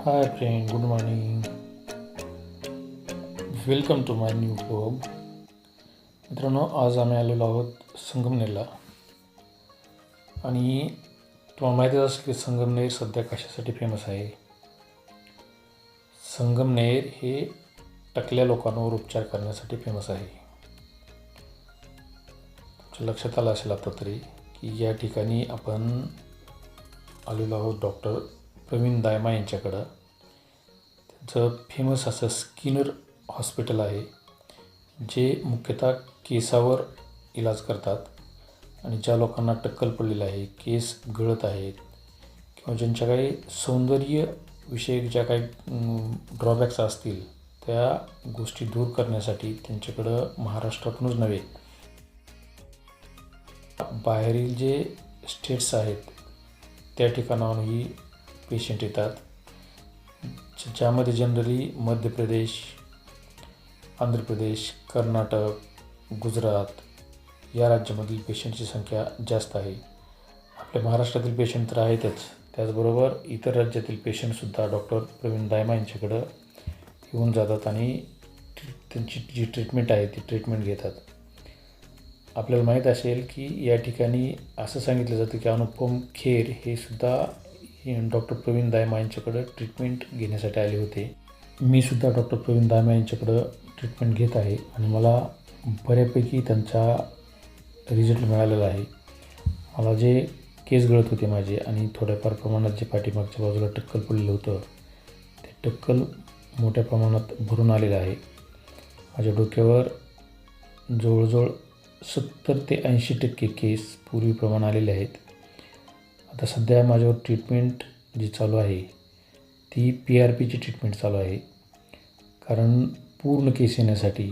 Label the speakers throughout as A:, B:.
A: Hi friend good morning welcome to my new blog मित्रांनो आज आम्ही आलेलो आहोत संगमनेरला. आणि तुम्हाला माहितीच असेल की संगमनेर सध्या कशासाठी फेमस आहे? संगमनेर हे टकल्या लोकांवर उपचार करण्यासाठी फेमस आहे. तुमच्या लक्षात आलं असेल आता तरी की या ठिकाणी आपण आलेलो आहोत डॉक्टर प्रवीण दायमा यांच्याकडं. त्यांचं फेमस असं स्किनर हॉस्पिटल आहे जे मुख्यतः केसावर इलाज करतात आणि ज्या लोकांना टक्कल पडलेलं आहे केस गळत आहेत किंवा ज्यांच्या काही सौंदर्यविषयक ज्या काही ड्रॉबॅक्स असतील त्या गोष्टी दूर करण्यासाठी त्यांच्याकडं महाराष्ट्रातूनच नव्हे. बाहेरील जे स्टेट्स आहेत त्या ठिकाणाहूनही पेशंट येतात. ज्यामध्ये जनरली मध्य प्रदेश आंध्र प्रदेश कर्नाटक गुजरात या राज्यामधील पेशंटची संख्या जास्त आहे. आपल्या महाराष्ट्रातील पेशंट तर आहेतच. त्याचबरोबर इतर राज्यातील पेशंटसुद्धा डॉक्टर प्रवीण दायमा यांच्याकडं येऊन जातात आणि त्यांची जी ट्रीटमेंट आहे ती ट्रीटमेंट घेतात. आपल्याला माहीत असेल की या ठिकाणी असं सांगितलं जातं की अनुपम खेर हे सुद्धा डॉक्टर प्रवीण दायमा यांच्याकडं ट्रीटमेंट घेण्यासाठी आले होते. मी सुद्धा डॉक्टर प्रवीण दायमा यांच्याकडं ट्रीटमेंट घेत आहे आणि मला बऱ्यापैकी त्यांचा रिझल्ट मिळालेला आहे. मला जे केस गळत होते माझे आणि थोड्याफार प्रमाणात जे पाठीमागच्या बाजूला टक्कल पडलेलं होतं ते टक्कल मोठ्या प्रमाणात भरून आलेलं आहे. माझ्या डोक्यावर जवळजवळ सत्तर ते ऐंशी टक्के केस पूर्वीप्रमाणे आलेले आहेत. आता सध्या माझ्यावर ट्रीटमेंट जी चालू आहे ती पी आर पीची ट्रीटमेंट चालू आहे. कारण पूर्ण केस येण्यासाठी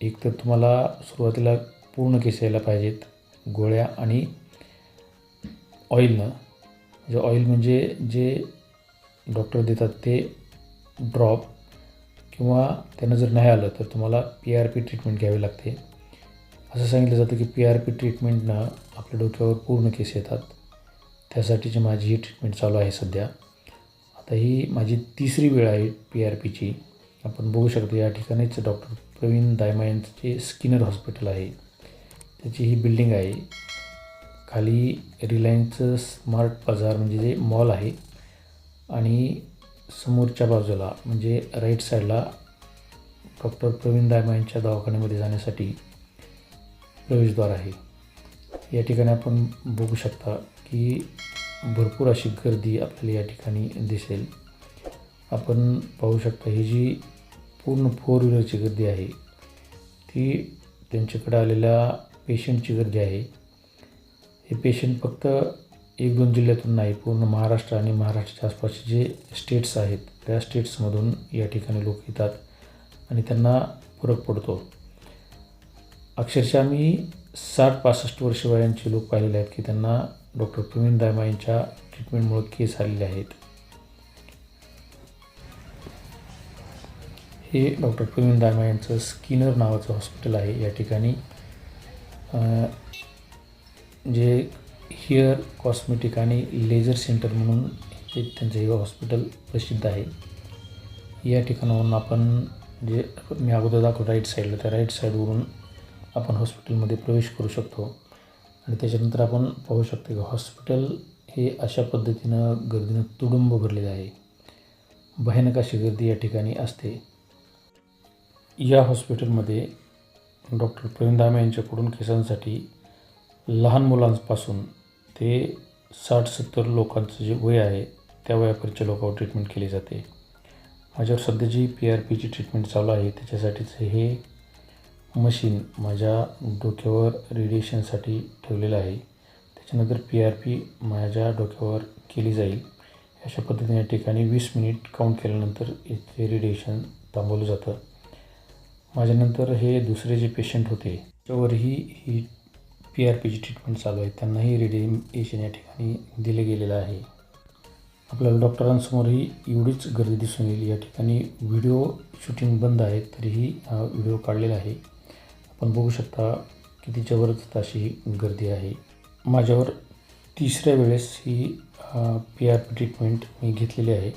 A: एक तर तुम्हाला सुरुवातीला पूर्ण केस यायला पाहिजेत गोळ्या आणि ऑइलनं म्हणजे ऑइल म्हणजे जे डॉक्टर देतात ते ड्रॉप किंवा त्यांना जर नाही आलं तर तुम्हाला पी आर पी ट्रीटमेंट घ्यावी लागते. असं सांगितलं जातं की पी आर पी ट्रीटमेंटनं आपल्या डोक्यावर पूर्ण केस येतात. त्यासाठीची माझी ही ट्रीटमेंट चालू आहे सध्या आता ही माझी तिसरी वेळ आहे पी आर पीची आपण बघू शकतो या ठिकाणीच डॉक्टर प्रवीण दायमा यांचे स्किनर हॉस्पिटल आहे त्याची ही बिल्डिंग आहे. खाली रिलायन्सचं स्मार्ट बाजार म्हणजे जे मॉल आहे आणि समोरच्या बाजूला म्हणजे राईट साईडला डॉक्टर प्रवीण दायमा यांच्या दवाखान्यामध्ये जाण्यासाठी प्रवेशद्वार आहे. या ठिकाणी आपण बघू शकता की भरपूर अशी गर्दी आपल्याला या ठिकाणी दिसेल. आपण पाहू शकता ही जी पूर्ण फोर व्हीलरची गर्दी आहे ती त्यांच्याकडे आलेल्या पेशंटची गर्दी आहे. हे पेशंट फक्त एक दोन जिल्ह्यातून नाही पूर्ण महाराष्ट्र आणि महाराष्ट्राच्या आसपासचे जे स्टेट्स आहेत त्या स्टेट्समधून या ठिकाणी लोक येतात आणि त्यांना फरक पडतो. अक्षरशः मी साठ पासष्ट वर्ष वयांचे लोक पाहिलेले आहेत की त्यांना डॉक्टर प्रवीण दायमा यांच्या ट्रीटमेंटमुळे केस आलेले आहेत. हे डॉक्टर प्रवीण दायमा यांचं स्किनर नावाचं हॉस्पिटल आहे. या ठिकाणी जे हेअर कॉस्मेटिक आणि लेझर सेंटर म्हणून हे त्यांचं हे हॉस्पिटल प्रसिद्ध आहे. या ठिकाणावरून आपण जे मी अगोदर दाखवतो राईट साईडला त्या राईट साईडवरून आपण हॉस्पिटलमध्ये प्रवेश करू शकतो. आणि त्याच्यानंतर आपण पाहू शकतो की हॉस्पिटल हे अशा पद्धतीनं गर्दीनं तुडुंब भरलेलं आहे. भयानक अशी गर्दी या ठिकाणी असते. या हॉस्पिटलमध्ये डॉक्टर प्रवीण दामे यांच्याकडून केसांसाठी लहान मुलांपासून ते साठ सत्तर लोकांचं जे वय आहे त्या वयापर्यंतच्या लोकांवर ट्रीटमेंट केली जाते. माझ्यावर सध्या जी पी आर पीची ट्रीटमेंट चालू आहे त्याच्यासाठीच हे मशीन माझ्या डोक्यावर रेडिएशनसाठी ठेवलेलं आहे. त्याच्यानंतर पी आर पी माझ्या डोक्यावर केली जाईल. अशा पद्धतीने या ठिकाणी वीस मिनिट काउंट केल्यानंतर इथे रेडिएशन थांबवलं जातं. माझ्यानंतर हे दुसरे जे पेशंट होते त्याच्यावरही ही पी आर पीची ट्रीटमेंट चालू आहे. त्यांनाही रेडिएशन या ठिकाणी दिलं गेलेलं आहे. आपल्याला डॉक्टरांसमोरही एवढीच गर्दी दिसून येईल. या ठिकाणी व्हिडिओ शूटिंग बंद आहे तरीही हा व्हिडिओ काढलेला आहे. आपण बघू शकता किती जबरदस्त अशी ही गर्दी आहे. माझ्यावर तिसऱ्या वेळेस ही पी आर पी ट्रीटमेंट मी घेतलेली आहे.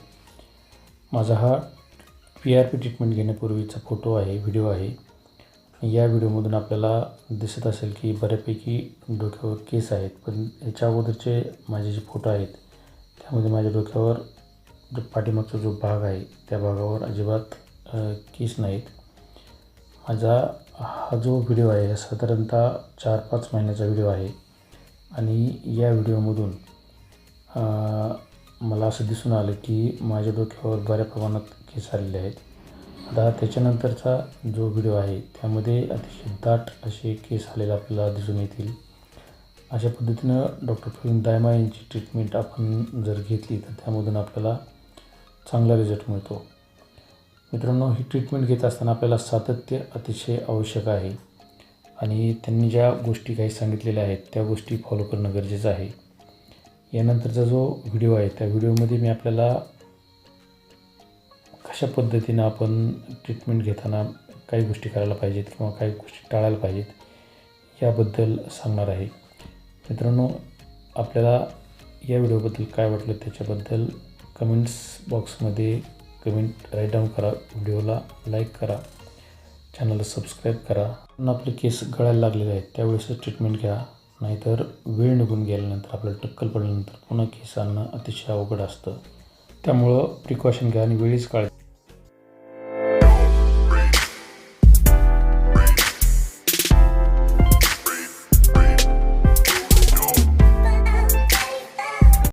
A: माझा हा पी आर पी ट्रीटमेंट घेण्यापूर्वीचा फोटो आहे व्हिडिओ आहे. या व्हिडिओमधून आपल्याला दिसत असेल की बऱ्यापैकी डोक्यावर केस आहेत पण याच्या अगोदरचे माझे जे फोटो आहेत त्यामध्ये माझ्या डोक्यावर जो पाठीमागचा जो भाग आहे त्या भागावर अजिबात केस नाहीत. माझा हा जो व्हिडिओ आहे साधारणतः चार पाच महिन्याचा व्हिडिओ आहे. आणि या व्हिडिओमधून मला असं दिसून आलं की माझ्या डोक्यावर बऱ्या प्रमाणात केस आलेले आहेत. आता त्याच्यानंतरचा जो व्हिडिओ आहे त्यामध्ये अतिशय दाट असे केस आलेले आपल्याला दिसून येतील. अशा पद्धतीनं डॉक्टर प्रवीण दायमा यांची ट्रीटमेंट आपण जर घेतली तर त्यामधून आपल्याला चांगला रिझल्ट मिळतो. मित्रांनो ही ट्रीटमेंट घेत असताना आपल्याला सातत्य अतिशय आवश्यक आहे. आणि त्यांनी ज्या गोष्टी काही सांगितलेल्या आहेत त्या गोष्टी फॉलो करणं गरजेचं आहे. यानंतरचा जो व्हिडिओ आहे त्या व्हिडिओमध्ये मी आपल्याला कशा पद्धतीनं आपण ट्रीटमेंट घेताना काही गोष्टी करायला पाहिजेत किंवा काही गोष्टी टाळायला पाहिजेत याबद्दल सांगणार आहे. मित्रांनो आपल्याला या व्हिडिओबद्दल काय वाटलं त्याच्याबद्दल कमेंट्स बॉक्समध्ये कमेंट राईट डाऊन करा व्हिडिओला लाईक करा चॅनलला सबस्क्राईब करा. पण आपले केस गळायला लागलेले आहेत त्यावेळेसच ट्रीटमेंट घ्या. नाहीतर वेळ निघून गेल्यानंतर आपल्याला टक्कल पडल्यानंतर पुन्हा केस आणणं अतिशय अवघड असतं. त्यामुळं प्रिकॉशन घ्या आणि वेळीच काळजी